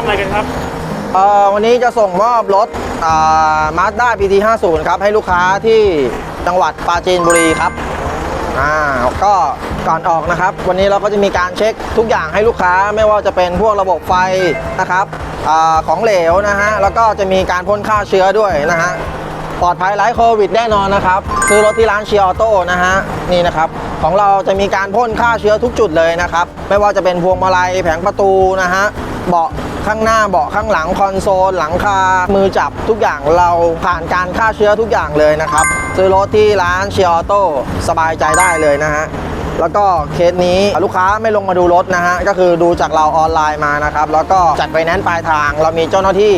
ำอะไรกันครับเอ่อวันนี้จะส่งมอบรถมาสด้า PT 50ครับ ให้ลูกค้าที่จังหวัดปราจีนบุรีครับอ่าก็ก่อนออกนะครับ วันนี้เราก็จะมีการเช็คทุกอย่างให้ลูกค้าไม่ว่าจะเป็นพวกระบบไฟนะครับอาของเหลวนะฮะแล้วก็จะมีการพ่นฆ่าเชื้อด้วยนะฮะปลอดภัยไร้โควิดแน่นอนนะครับซื้อรถที่ร้านเชียร์ออโต้นะฮะนี่นะครับ ของเราจะมีการพ่นฆ่าเชื้อทุกจุดเลยนะครับ ไม่ว่าจะเป็นพวงมาลัยแผงประตูนะฮะเบาะ ข้างหน้าเบาะข้างหลังคอนโซล หลังคา มือจับทุกอย่างเราผ่านการฆ่าเชื้อทุกอย่างเลยนะครับ ซื้อรถที่ร้านเชียร์ออโต้สบายใจได้เลยนะฮะแล้วก็เคสนี้ลูกค้าไม่ลงมาดูรถนะฮะก็คือดูจากเราออนไลน์มานะครับ แล้วก็จัดไปแนนซ์ปลายทาง เรามีเจ้าหน้าที่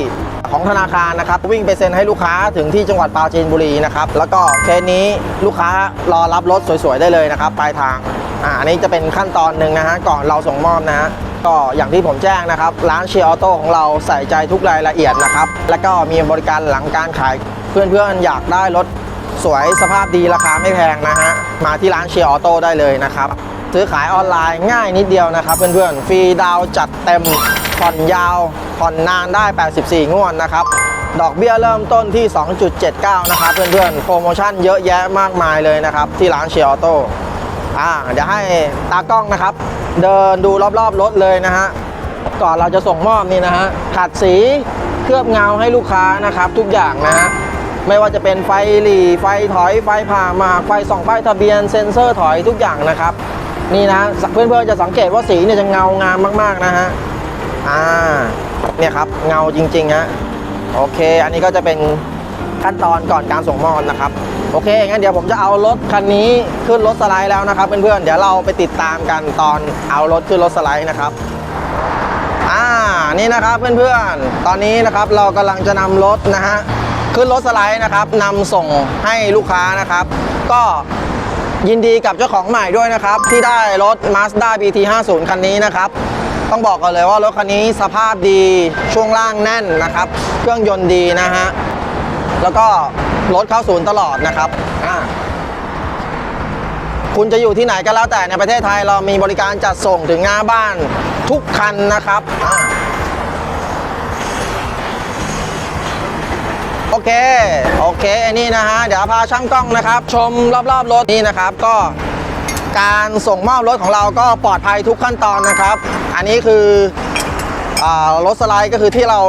ของธนาคารนะครับ วิ่งไปเซ็นให้ลูกค้าถึงที่จังหวัดปราจีนบุรีนะครับ แล้วก็เคสนี้ลูกค้ารอรับรถสวยๆได้เลยนะครับปลายทางอ่าอันนี้จะเป็นขั้นตอนหนึ่งนะฮะก่อนเราส่งมอบนะฮะ ก็อย่างที่ผมแจ้งนะครับ ร้านเชียร์ออโต้ของเราใส่ใจทุกรายละเอียดนะครับ แล้วก็มีบริการหลังการขายเพื่อนๆ อยากได้รถสวยสภาพดีราคาไม่แพงนะฮะ มาที่ร้านเชียร์ออโต้ได้เลยนะครับ ซื้อขายออนไลน์ง่ายนิดเดียวนะครับ เพื่อนๆ ฟรีดาวจัดเต็ม ผ่อนยาว ผ่อนนานได้ 84 งวดนะครับ ดอกเบี้ยเริ่มต้นที่ 2.79 นะครับ เพื่อนๆ โปรโมชั่นเยอะแยะมากมายเลยนะครับ ที่ร้านเชียร์ออโต้ อ่าเดี๋ยวให้ตากล้องนะครับ เดินดูรอบๆรถเลยนะฮะก่อนเราจะส่งมอบนี่นะฮะขัดสีเคลือบเงาให้ลูกค้านะครับ ทุกอย่างนะฮะไม่ว่าจะเป็นไฟหลีไฟถอยไฟผ่ามาไฟส่องป้ายทะเบียนเซ็นเซอร์ถอยทุกอย่างนะครับ นี่นะเพื่อนๆจะสังเกตว่าสีเนี่ยจะเงางามมากๆนะฮะอ่าเนี่ยครับเงาจริงๆฮะโอเค อันนี้ก็จะเป็นขั้นตอนก่อนการส่งมอบนะครับ โอเค งั้นเดี๋ยวผมจะเอารถคันนี้ขึ้นรถสไลด์แล้วนะครับเพื่อนๆ เดี๋ยวเราไปติดตามกันตอนเอารถขึ้นรถสไลด์นะครับ อ่า นี่นะครับเพื่อนๆ ตอนนี้นะครับเรากำลังจะนำรถนะฮะขึ้นรถสไลด์นะครับนำส่งให้ลูกค้านะครับ ก็ยินดีกับเจ้าของใหม่ด้วยนะครับ ที่ได้รถ Mazda BT 50 คันนี้นะครับ ต้องบอกก่อนเลยว่ารถคันนี้สภาพดีช่วงล่างแน่นนะครับ เครื่องยนต์ดีนะฮะแล้วก็ รถเข้าศูนย์ตลอดนะครับอ่าคุณจะอยู่ที่ไหนก็แล้วแต่ในประเทศไทยเรามีบริการจัดส่งถึงหน้าบ้านทุกคันนะครับโอเค โอเค นี่นะฮะ เดี๋ยวพาช่างกล้องนะครับ ชมรอบๆรถนี่นะครับ ก็การส่งมอบรถของเราก็ปลอดภัยทุกขั้นตอนนะครับ อันนี้คืออารถสไลด์ก็คือที่เรา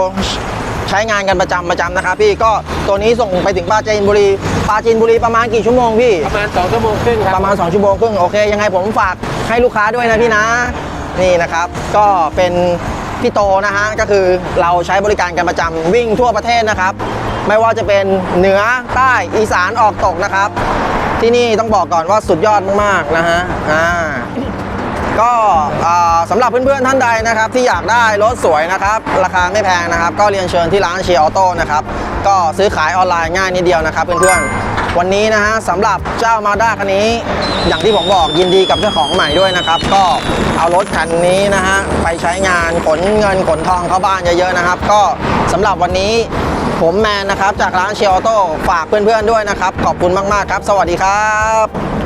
ช้งานกันประจำประจำนะครับพี่ก็ตัวนี้ส่งไปถึงปราจีนบุรีปราจีนบุรีประมาณกี่ชั่วโมงพี่ประมาณ2ชั่วโมงครึ่งครับประมาณ2ชั่วโมงครึ่งโอเคยังไงผมฝากให้ลูกค้าด้วยนะพี่นะนี่นะครับ ก็เป็นพี่โตนะฮะก็คือเราใช้บริการกันประจำวิ่งทั่วประเทศนะครับ ไม่ว่าจะเป็นเหนือใต้อีสานออกตกนะครับ ที่นี่ต้องบอกก่อนว่าสุดยอดมากๆนะฮะอ่า ก็สำหรับเพื่อนๆท่านใดนะครับ ที่อยากได้รถสวยนะครับ ราคาไม่แพงนะครับ ก็เรียนเชิญที่ร้านเชียร์ออโต้นะครับก็ซื้อขายออนไลน์ง่ายนิดเดียวนะครับ เพื่อนๆวันนี้นะฮะสำหรับเจ้ามาด้าคันนี้ อย่างที่ผมบอกยินดีกับเจ้าของใหม่ด้วยนะครับ ก็เอารถคันนี้นะฮะไปใช้งานขนเงินขนทองเข้าบ้านเยอะๆนะครับ ก็สำหรับวันนี้ผมแมนนะครับ จากร้านเชียร์ออโต้ฝากเพื่อนๆด้วยนะครับ ขอบคุณมากๆครับ สวัสดีครับ